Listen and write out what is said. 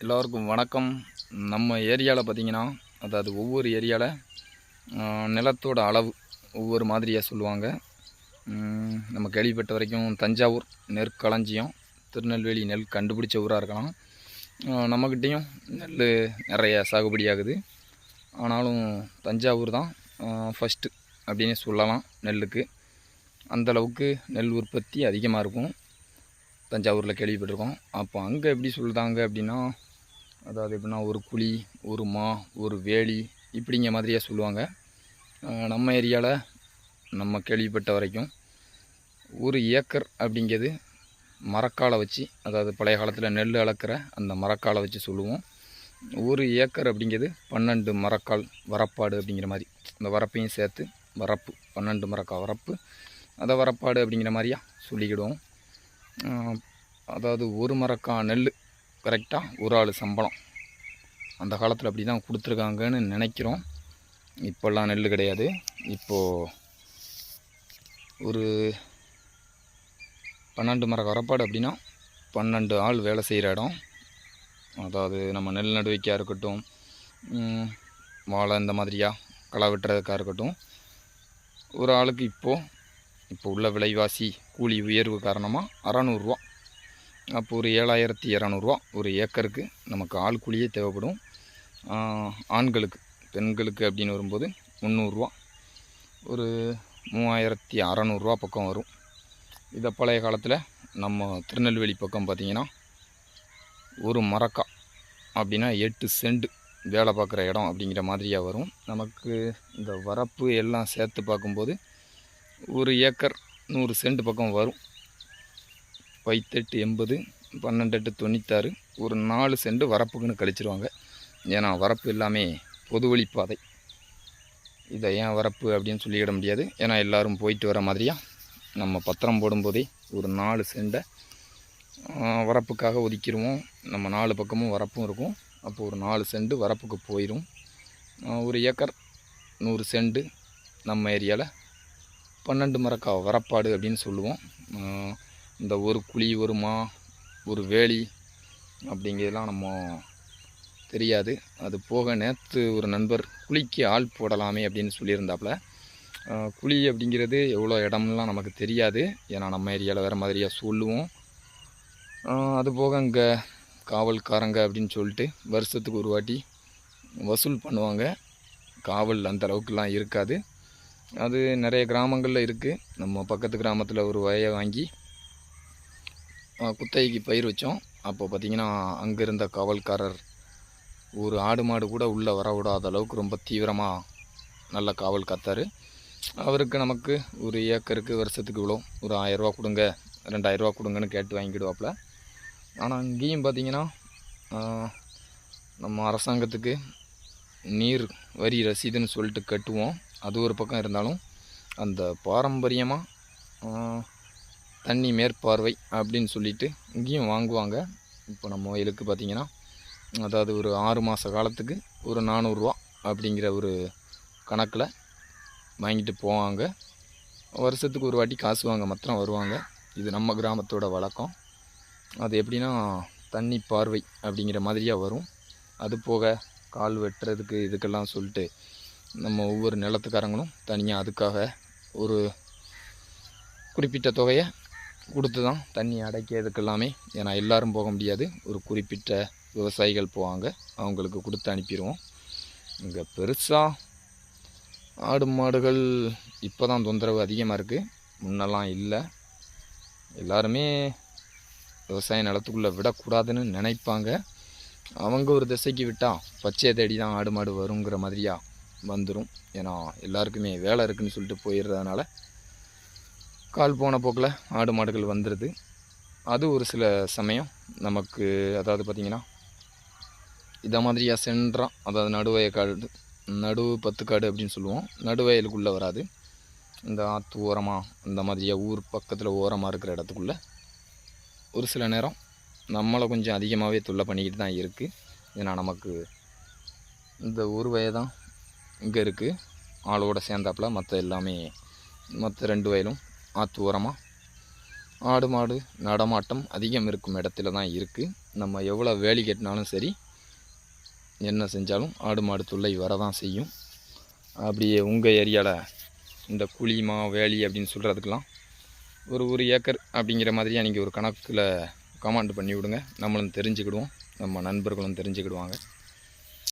எல்லோருக்கும் வணக்கம். நம்ம ஏரியாவில் பார்த்தீங்கன்னா அதாவது ஒவ்வொரு ஏரியாவில் நிலத்தோட அளவு ஒவ்வொரு மாதிரியாக சொல்லுவாங்க. நம்ம கேள்விப்பட்ட வரைக்கும் தஞ்சாவூர் நெற்களஞ்சியம் திருநெல்வேலி நெல் கண்டுபிடிச்ச ஊராக இருக்கலாம் நம்மக்கிட்டேயும் நெல் நிறைய சாகுபடி ஆகுது ஆனாலும் தஞ்சாவூர் தான் ஃபஸ்ட்டு அப்படின்னு சொல்லலாம் நெல்லுக்கு. அந்தளவுக்கு நெல் உற்பத்தி அதிகமாக இருக்கும். தஞ்சாவூரில் கேள்விப்பட்டிருக்கோம். அப்போ அங்கே எப்படி சொல்லுதாங்க அப்படின்னா அதாவது எப்படின்னா ஒரு குழி ஒரு மா ஒரு வேலி இப்படிங்க மாதிரியாக சொல்லுவாங்க. நம்ம ஏரியாவில் நம்ம கேள்விப்பட்ட வரைக்கும் ஒரு ஏக்கர் அப்படிங்கிறது மரக்காலை வச்சு அதாவது பழைய காலத்தில் நெல் அளக்கிற அந்த மரக்காலை வச்சு சொல்லுவோம். ஒரு ஏக்கர் அப்படிங்கிறது பன்னெண்டு மரக்கால் வரப்பாடு அப்படிங்கிற மாதிரி. அந்த வரப்பையும் சேர்த்து வரப்பு பன்னெண்டு மரக்கால் வரப்பு அதை வரப்பாடு அப்படிங்கிற மாதிரியா சொல்லிக்கிடுவோம். அதாவது ஒரு மரக்கா நெல் கரெக்டாக ஒரு ஆள் சம்பளம். அந்த காலத்தில் அப்படி தான் கொடுத்துருக்காங்கன்னு நினைக்கிறோம். இப்போல்லாம் நெல் கிடையாது. இப்போது ஒரு பன்னெண்டு மர வரப்பாடு அப்படின்னா பன்னெண்டு ஆள் வேலை செய்கிற இடம். அதாவது நம்ம நெல் நடுவைக்காக இருக்கட்டும் வாழை இந்த மாதிரியா களை வெட்டுறதுக்காக இருக்கட்டும் ஒரு ஆளுக்கு இப்போது இப்போ உள்ள விலைவாசி கூலி உயர்வு காரணமாக அறநூறுரூவா அப்போ ஒரு ஏழாயிரத்தி இரநூறுவா ஒரு ஏக்கருக்கு நமக்கு ஆள் கூலியே தேவைப்படும். ஆண்களுக்கு பெண்களுக்கு அப்படின்னு வரும்போது முந்நூறுரூவா ஒரு மூவாயிரத்தி அறநூறுரூவா பக்கம் வரும். இதை பழைய காலத்தில் நம்ம திருநெல்வேலி பக்கம் பார்த்திங்கன்னா ஒரு மரக்கா அப்படின்னா எட்டு செண்டு வேலை பார்க்குற இடம் அப்படிங்கிற மாதிரியாக வரும். நமக்கு இந்த வரப்பு எல்லாம் சேர்த்து பார்க்கும்போது ஒரு ஏக்கர் நூறு சென்ட் பக்கம் வரும். பைத்தெட்டு எண்பது பன்னெண்டு எட்டு தொண்ணூத்தாறு ஒரு நாலு சென்ட் வரப்புக்குன்னு கழிச்சிருவாங்க. ஏன்னா வரப்பு எல்லாமே பொது. வழிப்பாதை இதை ஏன் வரப்பு அப்படின்னு சொல்லிவிட முடியாது. ஏன்னா எல்லாரும் போயிட்டு வர மாதிரியா? நம்ம பத்திரம் போடும்போதே ஒரு நாலு செண்டை வரப்புக்காக ஒதுக்கிடுவோம். நம்ம நாலு பக்கமும் வரப்பும் இருக்கும். அப்போ ஒரு நாலு செண்டு வரப்புக்கு போயிடும் ஒரு ஏக்கர் நூறு செண்டு நம்ம ஏரியாவில் பன்னெண்டு மரக்கா வரப்பாடு அப்படின்னு சொல்லுவோம். இந்த ஒரு குழி ஒரு மா ஒரு வேலி அப்படிங்கிறதெல்லாம் நம்ம தெரியாது. அது போக நேற்று ஒரு நண்பர் குழிக்கு ஆள் போடலாமே அப்படின்னு சொல்லியிருந்தாப்புல. குழி அப்படிங்கிறது எவ்வளோ இடம்லாம் நமக்கு தெரியாது. ஏன்னா நம்ம ஏரியாவில் வேறு மாதிரியாக சொல்லுவோம். அது போக இங்கே காவல்காரங்க அப்படின்னு சொல்லிட்டு வருஷத்துக்கு ஒரு வாட்டி வசூல் பண்ணுவாங்க. காவல் அந்த அளவுக்குலாம் இருக்காது. அது நிறைய கிராமங்களில் இருக்குது நம்ம பக்கத்து கிராமத்தில் ஒரு வய வாங்கி குத்தகைக்கு பயிர் வச்சோம். அப்போ பார்த்திங்கன்னா அங்கே இருந்த காவல்காரர் ஒரு ஆடு மாடு கூட உள்ளே வர விடாத அளவுக்கு ரொம்ப தீவிரமாக நல்ல காவல் காத்தார். அவருக்கு நமக்கு ஒரு ஏக்கருக்கு வருஷத்துக்கு இவ்வளோ ஒரு ஆயரூவா கொடுங்க ரெண்டாயிரரூவா கொடுங்கன்னு கேட்டு வாங்கிடுவாப்பில். ஆனால் அங்கேயும் பார்த்தீங்கன்னா நம்ம அரசாங்கத்துக்கு நீர் வரி ரசீதுன்னு சொல்லிட்டு கட்டுவோம். அது ஒரு பக்கம் இருந்தாலும் அந்த பாரம்பரியமாக தண்ணி மேற்பார்வை அப்படின்னு சொல்லிட்டு இங்கேயும் வாங்குவாங்க. இப்போ நம்ம வயலுக்கு பார்த்தீங்கன்னா அதாவது ஒரு ஆறு மாத காலத்துக்கு ஒரு நானூறுரூவா அப்படிங்கிற ஒரு கணக்கில் வாங்கிட்டு போவாங்க. வருஷத்துக்கு ஒரு வாட்டி காசு வாங்க மாத்திரம் வருவாங்க. இது நம்ம கிராமத்தோட வழக்கம். அது எப்படின்னா தண்ணி பார்வை அப்படிங்கிற மாதிரியாக வரும். அது போக கால் வெட்டுறதுக்கு இதுக்கெல்லாம் சொல்லிட்டு நம்ம ஒவ்வொரு நிலத்துக்காரங்களும் தனியாக அதுக்காக ஒரு குறிப்பிட்ட தொகையை கொடுத்து தான் தண்ணி அடைக்கிறதுக்கு எல்லாமே ஏன்னா எல்லோரும் போக முடியாது. ஒரு குறிப்பிட்ட விவசாயிகள் போவாங்க. அவங்களுக்கு கொடுத்து அனுப்பிடுவோம். இங்கே பெருசாக ஆடு மாடுகள் இப்போ தான் தொந்தரவு அதிகமாக இருக்குது முன்னெல்லாம் இல்லை. எல்லாருமே விவசாய நிலத்துக்குள்ளே விடக்கூடாதுன்னு நினைப்பாங்க. அவங்க ஒரு திசைக்கு விட்டால் பச்சையை தேடி தான் ஆடு மாடு வருங்கிற மாதிரியா வந்துடும் ஏன்னா எல்லாருக்குமே வேலை இருக்குதுன்னு சொல்லிட்டு போயிடுறதுனால கால் போன போக்கில் ஆடு மாடுகள் வந்துடுது அது ஒரு சில சமயம் நமக்கு அதாவது பார்த்திங்கன்னா இதை மாதிரியா சென்றான் அதாவது நடுவய காடு நடு பத்து காடு அப்படின்னு சொல்லுவோம். நடுவயலுக்குள்ளே வராது. இந்த ஆற்று ஓரமாக இந்த மாதிரியா ஊர் பக்கத்தில் ஓரமாக இருக்கிற இடத்துக்குள்ளே ஒரு சில நேரம் நம்மளை கொஞ்சம் அதிகமாகவே தொல்லை பண்ணிக்கிட்டு தான் இருக்குது ஏன்னா நமக்கு இந்த ஒரு வயதான் இங்கே இருக்குது ஆளோட சேர்ந்தாப்புல மற்ற எல்லாமே மற்ற ரெண்டு வயலும் ஆற்று ஓரமாக ஆடு மாடு நடமாட்டம் அதிகம் இருக்கும் இடத்துல தான் இருக்குது நம்ம எவ்வளோ வேலி கட்டினாலும் சரி என்ன செஞ்சாலும் ஆடு மாடு தொல்லை வரதான் செய்யும். அப்படியே உங்கள் ஏரியாவில் இந்த குழிமா வேலி அப்படின்னு சொல்கிறதுக்கெலாம் ஒரு ஒரு ஏக்கர் அப்படிங்கிற மாதிரியாக நீங்கள் ஒரு கணக்கில் கமாண்ட் பண்ணி விடுங்க நம்மளும் தெரிஞ்சுக்கிடுவோம். நம்ம நண்பர்களும் தெரிஞ்சுக்கிடுவாங்க.